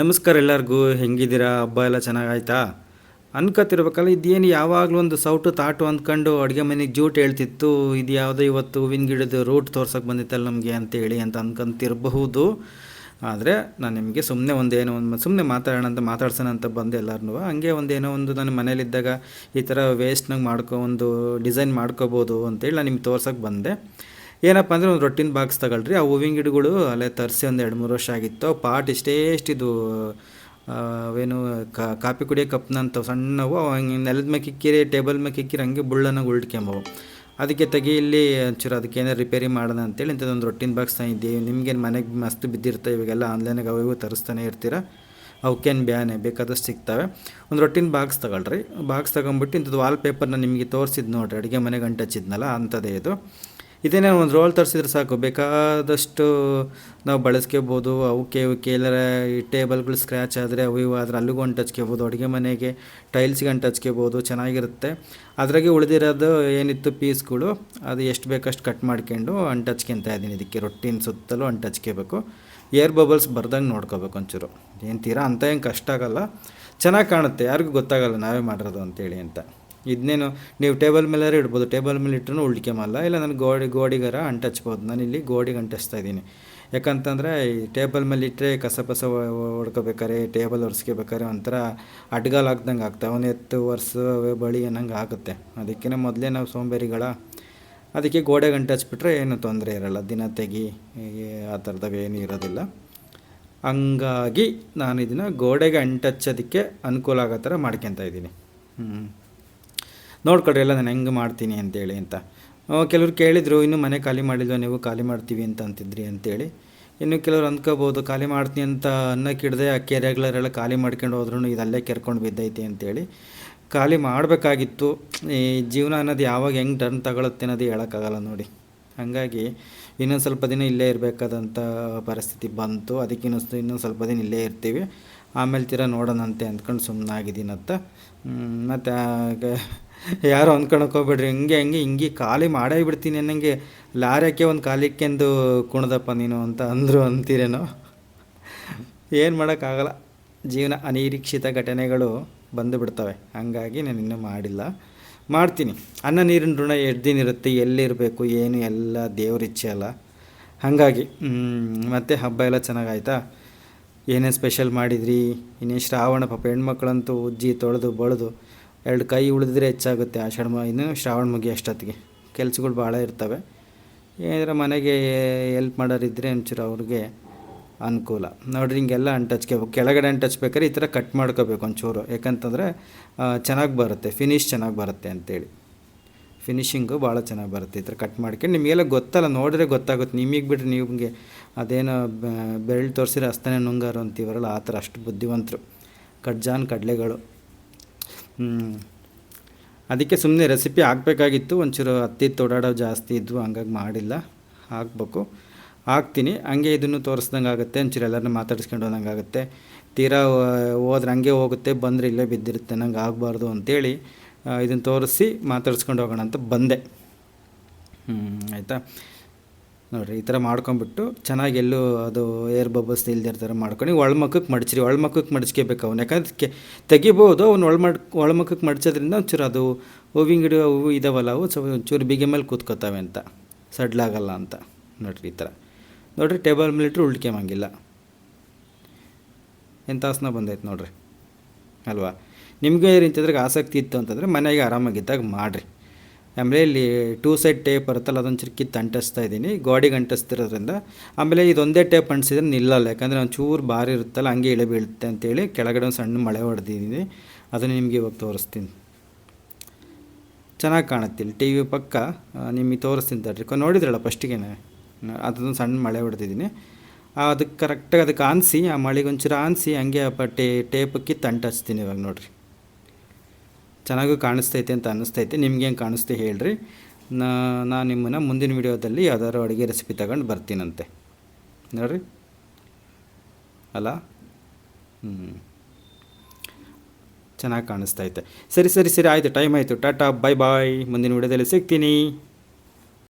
ನಮಸ್ಕಾರ ಎಲ್ಲರಿಗೂ, ಹೆಂಗಿದ್ದೀರಾ? ಹಬ್ಬ ಎಲ್ಲ ಚೆನ್ನಾಗಾಯ್ತಾ? ಅನ್ಕೋತಿರ್ಬೇಕಲ್ಲ ಇದೇನು ಯಾವಾಗಲೂ ಒಂದು ಸೌಟು ತಾಟು ಅಂದ್ಕೊಂಡು ಅಡುಗೆ ಮನೆಗೆ ಜೂಟ್ ಹೇಳ್ತಿತ್ತು, ಇದು ಯಾವುದೋ ಇವತ್ತು ಹೂವಿನ ಗಿಡದ ರೂಟ್ ತೋರ್ಸೋಕೆ ಬಂದಿತ್ತಲ್ಲ ನಮಗೆ ಅಂತೇಳಿ ಅಂತ ಅನ್ಕೊಂತಿರಬಹುದು. ಆದರೆ ನಾನು ನಿಮಗೆ ಸುಮ್ಮನೆ ಒಂದೇನೋ ಒಂದು ಸುಮ್ಮನೆ ಮಾತಾಡೋಣ ಅಂತ ಮಾತಾಡ್ಸೋಣ ಅಂತ ಬಂದೆ ಎಲ್ಲರೂ ಹಂಗೆ ಒಂದೇನೋ ಒಂದು ನನ್ನ ಮನೇಲಿದ್ದಾಗ ಈ ಥರ ವೇಸ್ಟ್ನಾಗ ಮಾಡ್ಕೊ, ಒಂದು ಡಿಸೈನ್ ಮಾಡ್ಕೋಬೋದು ಅಂತೇಳಿ ನಾನು ನಿಮ್ಗೆ ತೋರ್ಸೋಕೆ ಬಂದೆ. ಏನಪ್ಪ ಅಂದರೆ ಒಂದು ರೊಟ್ಟಿನ ಬಾಕ್ಸ್ ತಗೊಳ್ರಿ. ಆ ಹೂವಿನ ಗಿಡಗಳು ಅಲ್ಲೇ ತರಿಸಿ ಒಂದು ಎರಡು ಮೂರು ವರ್ಷ ಆಗಿತ್ತು. ಪಾಟ್ ಇಷ್ಟೇ ಇಷ್ಟಿದು ಏನು ಅವೇನು ಕಾಪಿ ಕುಡಿಯೋ ಕಪ್ನಂತ ಸಣ್ಣವು. ಹಂಗೆ ನೆಲದ ಮೇಲೆ ಕಿಕ್ಕಿರಿ, ಟೇಬಲ್ ಮೇಲೆ ಕಿಕ್ಕಿರಿ, ಹಂಗೆ ಬುಳ್ಳನ್ನು ಉಳ್ಟ್ಕೊಂಬವು ಅದಕ್ಕೆ ತೆಗಿ ಇಲ್ಲಿ ಒಂಚೂರು ಅದಕ್ಕೆ ಏನಾರು ರಿಪೇರಿ ಮಾಡೋಣ ಅಂತೇಳಿ ಇಂಥದ್ದೊಂದು ರೊಟ್ಟಿನ ಬಾಕ್ಸ್ ತಂದಿದ್ದೀವಿ. ನಿಮ್ಗೇನು ಮನೆಗೆ ಮಸ್ತ್ ಬಿದ್ದಿರ್ತವೆ ಇವಾಗೆಲ್ಲ ಆನ್ಲೈನಾಗ ಅವು ತರಿಸ್ತಾನೆ ಇರ್ತೀರ? ಅವಕ್ಕೇನು ಬ್ಯಾನೆ, ಬೇಕಾದಷ್ಟು ಸಿಗ್ತವೆ. ಒಂದು ರೊಟ್ಟಿನ ಬಾಕ್ಸ್ ತಗೊಳ್ರಿ. ಬಾಕ್ಸ್ ತಗೊಂಬಿಟ್ಟು ಇಂಥದ್ದು ವಾಲ್ ಪೇಪರ್ನ ನಿಮಗೆ ತೋರಿಸಿದ್ದು ನೋಡ್ರಿ. ಅಡುಗೆ ಮನೆಗೆ ಅಂಟಚ್ಚಿದ್ನಲ್ಲ ಅಂಥದ್ದೇ ಇದು. ಇದೇನೇ ಒಂದು ರೋಲ್ ತರಿಸಿದ್ರೆ ಸಾಕು. ಬೇಕಾದಷ್ಟು ನಾವು ಬಳಸ್ಕೋಬೋದು, ಅವಕ್ಕೆ ಇವಕ್ಕೆ ಎಲ್ಲರ ಈ ಟೇಬಲ್ಗಳು ಸ್ಕ್ರ್ಯಾಚ್ ಆದರೆ ಅವು ಇವು ಆದರೆ ಅಲ್ಲಿಗೂ ಅಂಟಚ್ಕೋಬೋದು ಅಡುಗೆ ಮನೆಗೆ ಟೈಲ್ಸ್ಗೆ ಅಂಟಚ್ಕೋಬೋದು ಚೆನ್ನಾಗಿರುತ್ತೆ. ಅದರಾಗೆ ಉಳಿದಿರೋದು ಏನಿತ್ತು ಪೀಸ್ಗಳು ಅದು ಎಷ್ಟು ಬೇಕಷ್ಟು ಕಟ್ ಮಾಡ್ಕೊಂಡು ಅಂಟಚ್ಕೊಂತ ಇದ್ದೀನಿ. ಇದಕ್ಕೆ ರೊಟ್ಟಿನ ಸುತ್ತಲೂ ಅಂಟಚ್ಕೋಬೇಕು ಏರ್ ಬಬಲ್ಸ್ ಬರ್ದಂಗೆ ನೋಡ್ಕೋಬೇಕು ಒಂಚೂರು. ಏನು ತೀರಾ ಅಂತ ಏನು ಕಷ್ಟ ಆಗಲ್ಲ. ಚೆನ್ನಾಗಿ ಕಾಣುತ್ತೆ. ಯಾರಿಗೂ ಗೊತ್ತಾಗಲ್ಲ ನಾವೇ ಮಾಡಿರೋದು ಅಂತೇಳಿ ಅಂತ. ಇದನ್ನೇನು ನೀವು ಟೇಬಲ್ ಮೇಲೆ ಇಡ್ಬೋದು, ಟೇಬಲ್ ಮೇಲೆ ಇಟ್ಟರು ಉಳ್ಕೊಂಬಲ್ಲ ಇಲ್ಲ, ನಾನು ಗೋಡೆ, ಗೋಡಿಗಾರ ಅಂಟಚ್ಬೋದು. ನಾನು ಇಲ್ಲಿ ಗೋಡೆಗೆ ಅಂಟಿಸ್ತಾ ಇದ್ದೀನಿ. ಯಾಕಂತಂದರೆ, ಈ ಟೇಬಲ್ ಮೇಲೆ ಇಟ್ಟರೆ ಕಸ ಪಸ ಹೊಡ್ಕೋಬೇಕಾರೆ ಟೇಬಲ್ ಒರೆಸ್ಕೋಬೇಕಾರೆ ಒಂಥರ ಅಡ್ಗಾಲ್ ಹಾಕ್ದಂಗೆ ಆಗ್ತವೆ ಅವನು ಎತ್ತು ವರ್ಷ ಬಳಿ ಅನ್ನಂಗೆ ಆಗುತ್ತೆ. ಅದಕ್ಕೇ ಮೊದಲೇ ನಾವು ಸೋಂಬೇರಿಗಳ, ಅದಕ್ಕೆ ಗೋಡೆಗೆ ಅಂಟಚ್ಬಿಟ್ರೆ ಏನು ತೊಂದರೆ ಇರಲ್ಲ. ದಿನ ತೆಗಿ ಆ ಥರದಾಗ ಏನೂ ಇರೋದಿಲ್ಲ. ಹಂಗಾಗಿ ನಾನು ಇದನ್ನು ಗೋಡೆಗೆ ಅಂಟಚ್ಚೋದಕ್ಕೆ ಅನುಕೂಲ ಆಗೋ ಥರ ಮಾಡ್ಕೊತಾ ಇದ್ದೀನಿ. ಹ್ಞೂ ನೋಡ್ಕೊಡ್ರಿ ಎಲ್ಲ ನಾನು ಹೆಂಗೆ ಮಾಡ್ತೀನಿ ಅಂತೇಳಿ ಅಂತ. ಕೆಲವರು ಕೇಳಿದರು, ಇನ್ನೂ ಮನೆ ಖಾಲಿ ಮಾಡಿಲ್ವ? ನೀವು ಖಾಲಿ ಮಾಡ್ತೀವಿ ಅಂತ ಅಂತಿದ್ರಿ ಅಂತೇಳಿ. ಇನ್ನು ಕೆಲವ್ರು ಅಂದ್ಕೋಬೋದು, ಖಾಲಿ ಮಾಡ್ತೀನಿ ಅಂತ ಅನ್ನಕ್ಕೆ ಹಿಡ್ದೆ ಆ ಕೆರೆಗಳೆಲ್ಲ ಖಾಲಿ ಮಾಡ್ಕೊಂಡು ಹೋದ್ರೂ ಇದಲ್ಲೇ ಕೆರ್ಕೊಂಡು ಬಿದ್ದೈತಿ ಅಂತೇಳಿ. ಖಾಲಿ ಮಾಡಬೇಕಾಗಿತ್ತು. ಈ ಜೀವನ ಅನ್ನೋದು ಯಾವಾಗ ಹೆಂಗೆ ಟರ್ನ್ ತಗೊಳುತ್ತೆ ಅನ್ನೋದು ಹೇಳೋಕ್ಕಾಗಲ್ಲ ನೋಡಿ. ಹಾಗಾಗಿ ಇನ್ನೊಂದು ಸ್ವಲ್ಪ ದಿನ ಇಲ್ಲೇ ಇರಬೇಕಾದಂಥ ಪರಿಸ್ಥಿತಿ ಬಂತು. ಅದಕ್ಕೆ ಇನ್ನೊಂದು ಇನ್ನೊಂದು ಸ್ವಲ್ಪ ದಿನ ಇಲ್ಲೇ ಇರ್ತೀವಿ. ಆಮೇಲೆ ತೀರ ನೋಡೋಣಂತೆ ಅಂದ್ಕೊಂಡು ಸುಮ್ಮನಾಗಿದ್ದೀನತ್ತ ಮತ್ತು ಯಾರು ಅಂದ್ಕೊಳಕ್ಕೆ ಹೋಗ್ಬೇಡ್ರಿ. ಹಿಂಗೆ, ಹಂಗೆ, ಹಿಂಗೆ ಖಾಲಿ ಮಾಡೇ ಬಿಡ್ತೀನಿ ಅನ್ನಂಗೆ ಲಾರಕ್ಕೆ ಒಂದು ಕಾಲಿಕ್ಕೆಂದು ಕುಣ್ದಪ್ಪ ನೀನು ಅಂತ ಅಂದರು ಅಂತೀರೇನೋ. ಏನು ಮಾಡೋಕ್ಕಾಗಲ್ಲ. ಜೀವನ ಅನಿರೀಕ್ಷಿತ ಘಟನೆಗಳು ಬಂದು ಬಿಡ್ತವೆ. ಹಾಗಾಗಿ ನಾನು ಇನ್ನೂ ಮಾಡಿಲ್ಲ. ಮಾಡ್ತೀನಿ. ಅನ್ನ ನೀರಿನ ಋಣ ಎಷ್ಟು ದಿನ ಇರುತ್ತೆ ಎಲ್ಲಿರಬೇಕು, ಏನು, ಎಲ್ಲ ದೇವ್ರ ಇಚ್ಛೆ ಅಲ್ಲ. ಹಾಗಾಗಿ ಮತ್ತು ಹಬ್ಬ ಎಲ್ಲ ಚೆನ್ನಾಗಾಯ್ತಾ? ಏನೇನು ಸ್ಪೆಷಲ್ ಮಾಡಿದ್ರಿ? ಇನ್ನೇನು ಶ್ರಾವಣ ಪಾಪ ಹೆಣ್ಮಕ್ಳಂತೂ ಉಜ್ಜಿ ತೊಳೆದು ಬಳ್ದು ಎರಡು ಕೈ ಉಳಿದಿದ್ರೆ ಹೆಚ್ಚಾಗುತ್ತೆ ಆ ಮ ಇನ್ನು ಶ್ರಾವಣ ಮುಗಿ ಅಷ್ಟೊತ್ತಿಗೆ. ಕೆಲಸಗಳು ಭಾಳ ಇರ್ತವೆ. ಏನಾರ ಮನೆಗೆ ಎಲ್ಪ್ ಮಾಡೋರಿದ್ದರೆ ಒಂಚೂರು ಅವ್ರಿಗೆ ಅನುಕೂಲ. ನೋಡ್ರಿ, ಹಿಂಗೆಲ್ಲ ಅಂಟಚ್ಕೋಬೇಕು ಕೆಳಗಡೆ ಅಂಟಚ್ಬೇಕಾದ್ರೆ ಈ ಥರ ಕಟ್ ಮಾಡ್ಕೋಬೇಕು ಒಂಚೂರು. ಯಾಕಂತಂದರೆ ಚೆನ್ನಾಗಿ ಬರುತ್ತೆ. ಫಿನಿಶ್ ಚೆನ್ನಾಗಿ ಬರುತ್ತೆ ಅಂತೇಳಿ. ಫಿನಿಶಿಂಗು ಭಾಳ ಚೆನ್ನಾಗಿ ಬರುತ್ತೆ ಈ ಕಟ್ ಮಾಡ್ಕೊಂಡು. ನಿಮಗೆಲ್ಲ ಗೊತ್ತಲ್ಲ, ನೋಡಿದ್ರೆ ಗೊತ್ತಾಗುತ್ತೆ. ನಿಮಗೆ ಬಿಟ್ಟರೆ ನಿಮಗೆ ಅದೇನೋ ಬೆರಳು ತೋರಿಸಿದ್ರೆ ಅಷ್ಟೇ ನುಂಗಾರು ಅಂತೀವರಲ್ಲ, ಆ ಥರ ಅಷ್ಟು ಬುದ್ಧಿವಂತರು. ಕಡ್ಜಾನ್ ಕಡಲೆಗಳು. ಅದಕ್ಕೆ ಸುಮ್ಮನೆ ರೆಸಿಪಿ ಹಾಕಬೇಕಾಗಿತ್ತು. ಒಂಚೂರು ಹತ್ತಿತ್ತು ಓಡಾಡೋ ಜಾಸ್ತಿ ಇದ್ವು, ಹಂಗಾಗಿ ಮಾಡಿಲ್ಲ. ಹಾಕ್ಬೇಕು. ಹಾಕ್ತೀನಿ. ಹಂಗೆ ಇದನ್ನು ತೋರಿಸ್ದಂಗೆ ಆಗುತ್ತೆ. ಒಂಚೂರು ಎಲ್ಲರನ್ನ ಮಾತಾಡಿಸ್ಕೊಂಡು ಹೋದಂಗೆ ಆಗುತ್ತೆ ತೀರಾ ಹೋದ್ರೆ ಹಂಗೆ ಹೋಗುತ್ತೆ. ಬಂದರೆ ಇಲ್ಲೇ ಬಿದ್ದಿರುತ್ತೆ. ನಂಗೆ ಆಗಬಾರ್ದು ಅಂತೇಳಿ ಇದನ್ನು ತೋರಿಸಿ ಮಾತಾಡ್ಸ್ಕೊಂಡು ಹೋಗೋಣ ಅಂತ ಬಂದೆ. ಆಯಿತಾ? ನೋಡಿರಿ, ಈ ಥರ ಮಾಡ್ಕೊಂಬಿಟ್ಟು ಚೆನ್ನಾಗಿ ಎಲ್ಲೂ ಅದು ಏರ್ ಬಬಲ್ಸ್ ಇಲ್ದಿರ ಥರ ಮಾಡ್ಕೊಂಡು ಒಳಮಕ್ಕಕ್ಕೆ ಮಡಚ್ರಿ ಒಳಮಕ್ಕಕ್ಕೆ ಮಡಚ್ಕೋಬೇಕು ಅವ್ನು. ಯಾಕಂದ್ರೆ ಕೆ, ತೆಗಿಬೋದು, ಅವ್ನು ಒಳಮಡ್ ಒಳಮಕ್ಕಕ್ಕೆ ಮಡಚೋದ್ರಿಂದ ಒಂಚೂರು ಅದು ಹೂವಿನ ಗಿಡ, ಹೂವು ಇದಾವಲ್ಲ, ಅವು ಸ್ವಲ್ಪ ಒಂಚೂರು ಬಿಗೆ ಮೇಲೆ ಕೂತ್ಕೋತಾವೆ ಅಂತ. ಸಡ್ಲಾಗಲ್ಲ ಅಂತ. ನೋಡಿರಿ, ಈ ಥರ ನೋಡಿರಿ, ಟೇಬಲ್ ಮೇಲೆ ಇಟ್ಟರೆ ಉಳ್ಕೊಂಬಂಗಿಲ್ಲ ಎಂಥ ಆಸನ ಬಂದೈತೆ ನೋಡಿರಿ. ಅಲ್ವಾ? ನಿಮಗೆ ಇಂಥದ್ರಾಗ ಆಸಕ್ತಿ ಇತ್ತು ಅಂತಂದರೆ ಮನೆಗೆ ಆರಾಮಾಗಿದ್ದಾಗ ಮಾಡಿರಿ. ಆಮೇಲೆ ಇಲ್ಲಿ ಟೂ ಸೈಡ್ ಟೇಪ್ ಬರುತ್ತಲ್ಲ, ಅದೊಂದು ಕಿತ್ತು ಅಂಟಿಸ್ತಾ ಇದ್ದೀನಿ. ಗೋಡಿಗೆ ಅಂಟಿಸ್ತಿರೋದ್ರಿಂದ ಆಮೇಲೆ ಇದೊಂದೇ ಟೇಪ್ ಅಂಟಿಸಿದ್ರೆ ನಿಲ್ಲಲ್ಲ. ಯಾಕಂದರೆ ಒಂದು ಚೂರು ಭಾರಿ ಇರುತ್ತಲ್ಲ, ಹಂಗೆ ಇಳೆ ಬೀಳುತ್ತೆ ಅಂತೇಳಿ ಕೆಳಗಡೆ ಒಂದು ಸಣ್ಣ ಮಳೆ ಹೊಡೆದಿದ್ದೀನಿ. ಅದನ್ನು ನಿಮಗೆ ಇವಾಗ ತೋರಿಸ್ತೀನಿ. ಚೆನ್ನಾಗಿ ಕಾಣುತ್ತೆ ಇಲ್ಲಿ ಟಿ ವಿ ಪಕ್ಕ ನಿಮಗೆ ತೋರಿಸ್ತೀನಿ ತಡ್ರಿ. ನೋಡಿದ್ರಲ್ಲ ಫಸ್ಟಿಗೆ ಅದೊಂದು ಸಣ್ಣ ಮಳೆ ಹೊಡೆದಿದ್ದೀನಿ. ಅದಕ್ಕೆ ಕರೆಕ್ಟಾಗಿ ಅದಕ್ಕೆ ಆನಿಸಿ, ಆ ಮಳೆಗೊಂಚೂರು ಆನಿಸಿ, ಹಂಗೆ ಆ ಪಟ್ಟಿ ಟೇಪ್ ಕಿತ್ತು ಅಂಟಿಸ್ತೀನಿ ಇವಾಗ ನೋಡಿರಿ. ಚೆನ್ನಾಗೂ ಕಾಣಿಸ್ತೈತೆ ಅಂತ ಅನ್ನಿಸ್ತೈತೆ, ನಿಮ್ಗೆ ಹೆಂಗೆ ಕಾಣಿಸ್ತೆ ಹೇಳ್ರಿ. ನಾನು ನಿಮ್ಮನ್ನು ಮುಂದಿನ ವಿಡಿಯೋದಲ್ಲಿ ಯಾವ್ದಾದ್ರು ಅಡುಗೆ ರೆಸಿಪಿ ತಗೊಂಡು ಬರ್ತೀನಂತೆ. ನೋಡ್ರಿ. ಅಲ್ಲ? ಹ್ಞೂ ಚೆನ್ನಾಗಿ ಕಾಣಿಸ್ತೈತೆ. ಸರಿ ಸರಿ ಸರಿ, ಆಯಿತು ಟೈಮ್ ಆಯಿತು. ಟಾಟಾ ಬಾಯ್ ಬಾಯ್ ಮುಂದಿನ ವಿಡಿಯೋದಲ್ಲಿ ಸಿಗ್ತೀನಿ.